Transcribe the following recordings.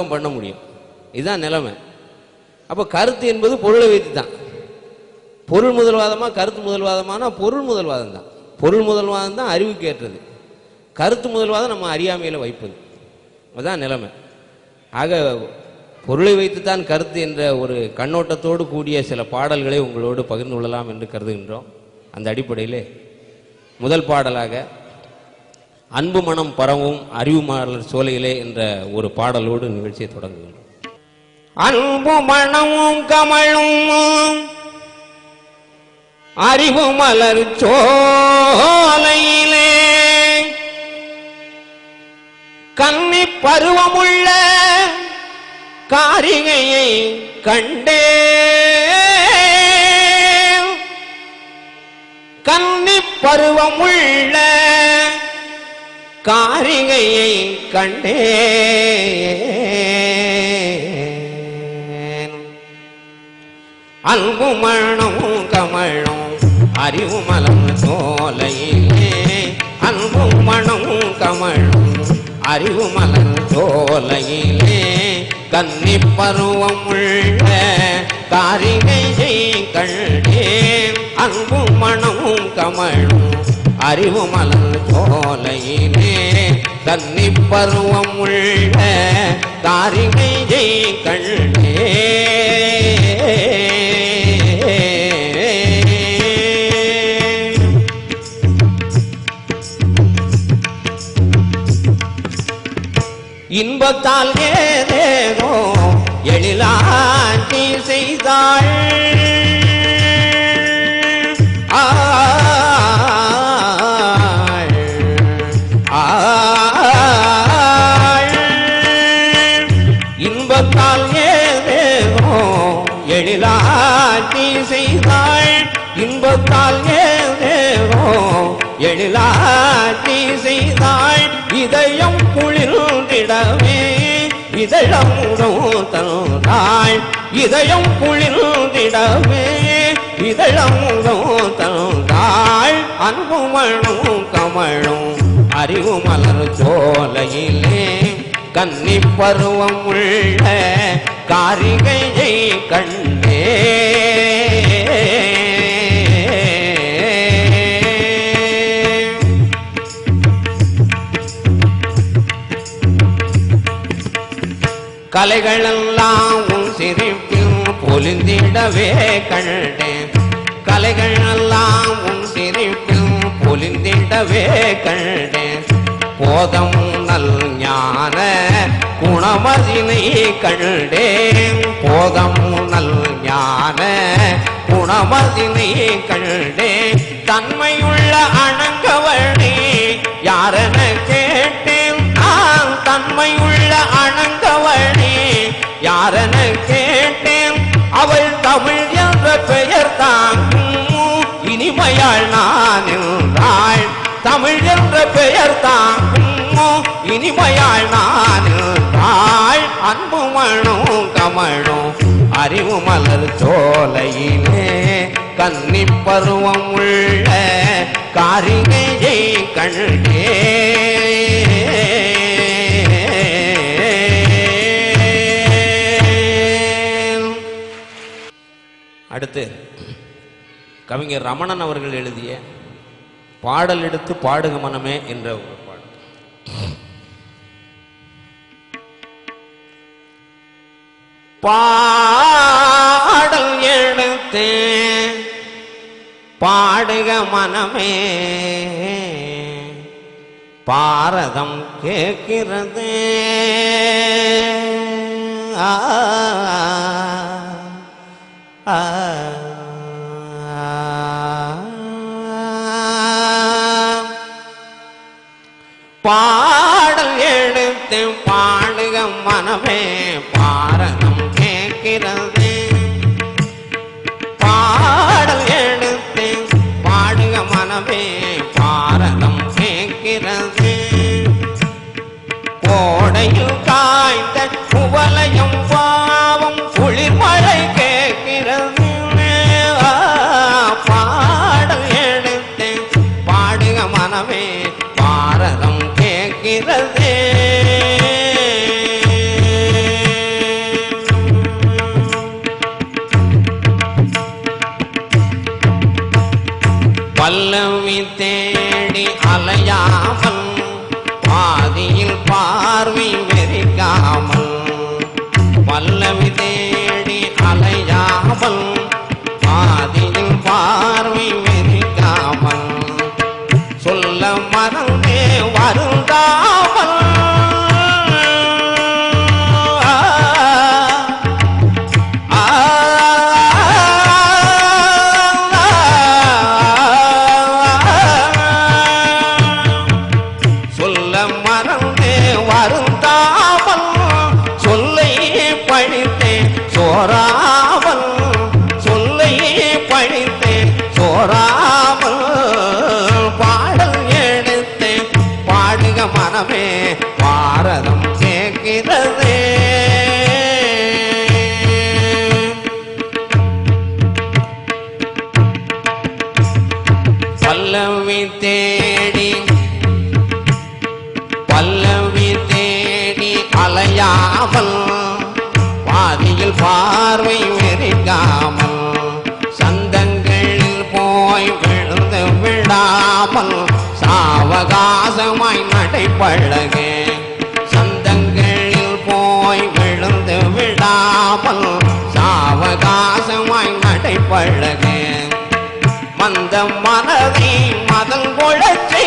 பக்கம் பண்ண முடியும். இதுதான் நிலைமை. அப்போ கருத்து என்பது பொருளை வைத்து தான் பொருள் முதல்வாதமா கருத்து முதல்வாதமானா பொருள் முதல்வாதம் தான். பொருள் முதல்வாதம் தான் அறிவுக்கு ஏற்றது. கருத்து முதல்வாதம் நம்ம அறியாமையில் வைப்பது. அதுதான் நிலைமை. ஆக பொருளை வைத்துத்தான் கருத்து என்ற ஒரு கண்ணோட்டத்தோடு கூடிய சில பாடல்களை உங்களோடு பகிர்ந்து கொள்ளலாம் என்று கருதுகின்றோம். அந்த அடிப்படையிலே முதல் பாடலாக அன்பு மனம் பரவும் அறிவு மாறல் சோலையிலே என்ற ஒரு பாடலோடு நிகழ்ச்சியை தொடங்குகிறோம். அன்பு மனமும் கமலும் அறிவு மலர் சோலையிலே. கன்னி பருவமுள்ள காரிகையை கண்டே. கன்னி பருவமுள்ள காரிகையை கண்டே. அன்பு மரணமும் கமழும் அறிவு மலம் சோலையிலே அன்பு மனமும் கமழும் அறிவு மலம் சோலையிலே கன்னி பருவம் உள்ள காரிகையை கண்டே அன்பு மனமும் கமழும் அறிவு மலர் சோலையிலே தன்னி பருவம் உள்ள காரிகையை கண்டே இன்பத்தால் ஏதேதோ எழிலாட்சி செய்தாள். எழிலாட்சி செய்தாள் இதயம் குளிர்ந்திடவே. இதழமுடோ தந்தாள் இதயம் குளிர்ந்திடவே. இதழமுடோ தந்தாள் அன்புமணும் கமழும் அறிவு மலர் சோலையிலே. கன்னி பருவம் உள்ள காரிகையை கலைகளெல்லாம் உன் சிரிப்பில் பொலிந்திடவே கண்டேன் கலைகளெல்லாம் உன் சிரிப்பில் பொலிந்திடவே கண்டேன் போதம் நல் ஞான குணமதினை கண்டேன் போதம் நல் ஞான குணமதினை கண்டேன் தன்மையுள்ள அணங்கவழி யாரென கேட்டேன்? நான் தன்மையுள்ள அணங்க யாரென கேட்டேன்? அவள் தமிழ் என்ற பெயர் தாங்கும் இனிமையாள் நான் என்றாள் தமிழ் என்ற பெயர் தாங்கும் இனிமையாள் நான் என்றாள் அன்பு மணும் கமழும் அறிவு மலர் சோலையிலே. கன்னி பருவம் உள்ள காரிகையை கண்டே அடுத்து கவிஞர் ரமணன் அவர்கள் எழுதிய பாடல் எடுத்து பாடுக மனமே என்ற ஒரு பாடல். பாடல் எடுத்து பாடுக மனமே பாரதம் கேட்கிறது. ஆ, பல்லவி தேடி அலையாமல் பாதியில் பார்வை வெறிக்காமல் பல்லவி தேடி அலையாமல் பாதியில் பார்வை வெறிக்காமல் சொல்ல மறந்தே வருந்தா மனமே பாரதம் கேட்கிறது பல்லவி தேடி பல்லவி தேடி அலையாமல் பாதியில் பார்வை வெறிக்காமல் சந்தங்களில் போய் விழுந்து விடாமல் சாவகாசமாய் சந்தங்களில் போய் விழுந்து விடாமல் சாவகாசமாய் நடைபழகு. மந்த மனதை மதம் கொழச்சே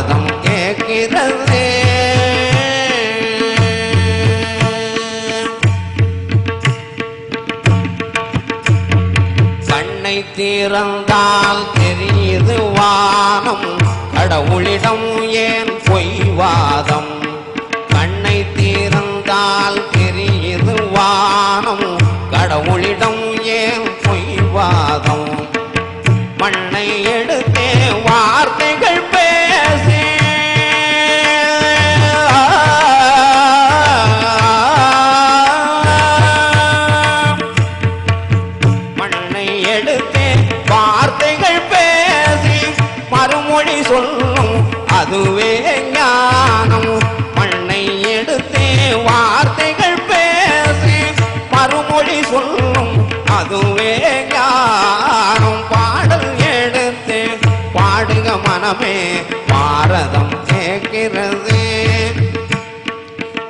பாரதம் கேட்கிறது. கண்ணை தீரந்தால் தெரியுது வானம். கடவுளிடம் ஏன் பொய்வாதம் கண்ணை தீரந்தால் தெரியுது வானம். கடவுளிடம் பாடுக பாரதம் கேட்கிறது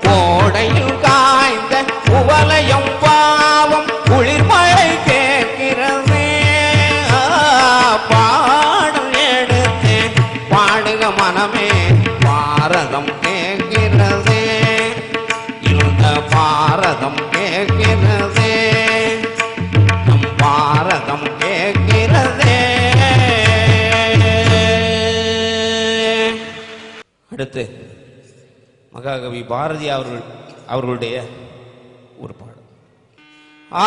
கோடையில் காய்ந்த குவலையும் பாவம் குளிர்மழை கேட்கிறது ஆ, எடுத்து பாடுக மனமே பாரதம் கேட்கிறது இந்த பாரதம் கேட்கிறது அடுத்து மகாகவி பாரதி அவர்கள் அவர்களுடைய ஒரு பாடல் ஆ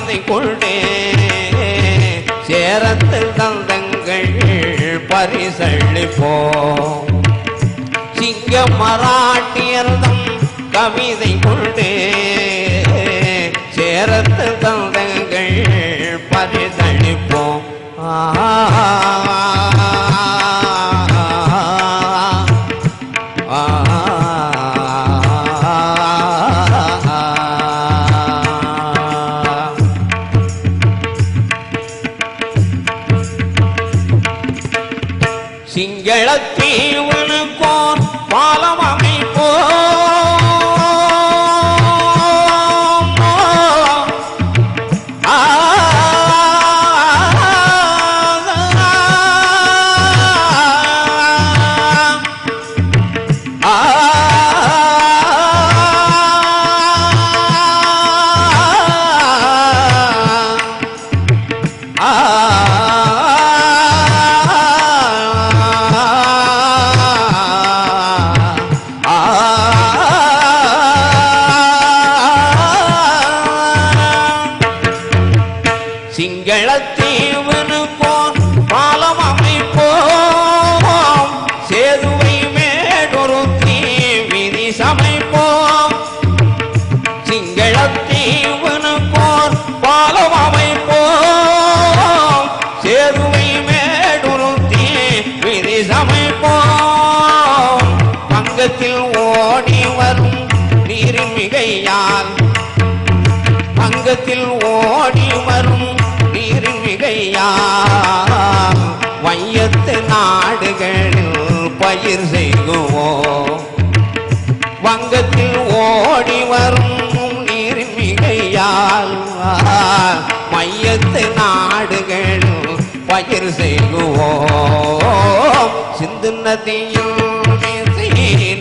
கவிதை கொண்டே. சேரத்து தந்தங்கள் பரிசளிப்போம் சிங்க மராட்டியர்தம் கவிதை கொண்டே. சேரத்து தந்தங்கள் பரிசளிப்போம் ஆ சிங்களத்தீவனுக்கோர் பாலம் அமைப்போம். சேதுவை மேடொரு தீவிதி சமைப்போம். சிங்களத்தீவனுக்கோர் பாலம் அமைப்போம். சேதுவை மேடொரு தீவிதி சமைப்போம். பங்கத்தில் ஓடி வரும் நீரின் மிகையால் பங்கத்தில் ஓடி வரும் நீரின் வையத்து நாடுகளில் பயிர் செய்குவோம் வங்கத்தில் ஓடி வரும் நீர்மிகையால் மையத்து நாடுகளில் பயிர் செய்குவோம் சிந்து நதியும்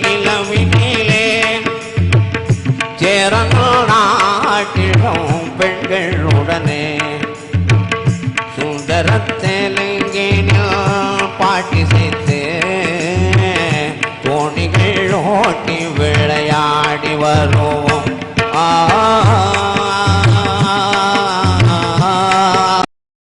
நிலவினிலே சேரங்கள் நாட்டிலும் பெண்களுடனே I know.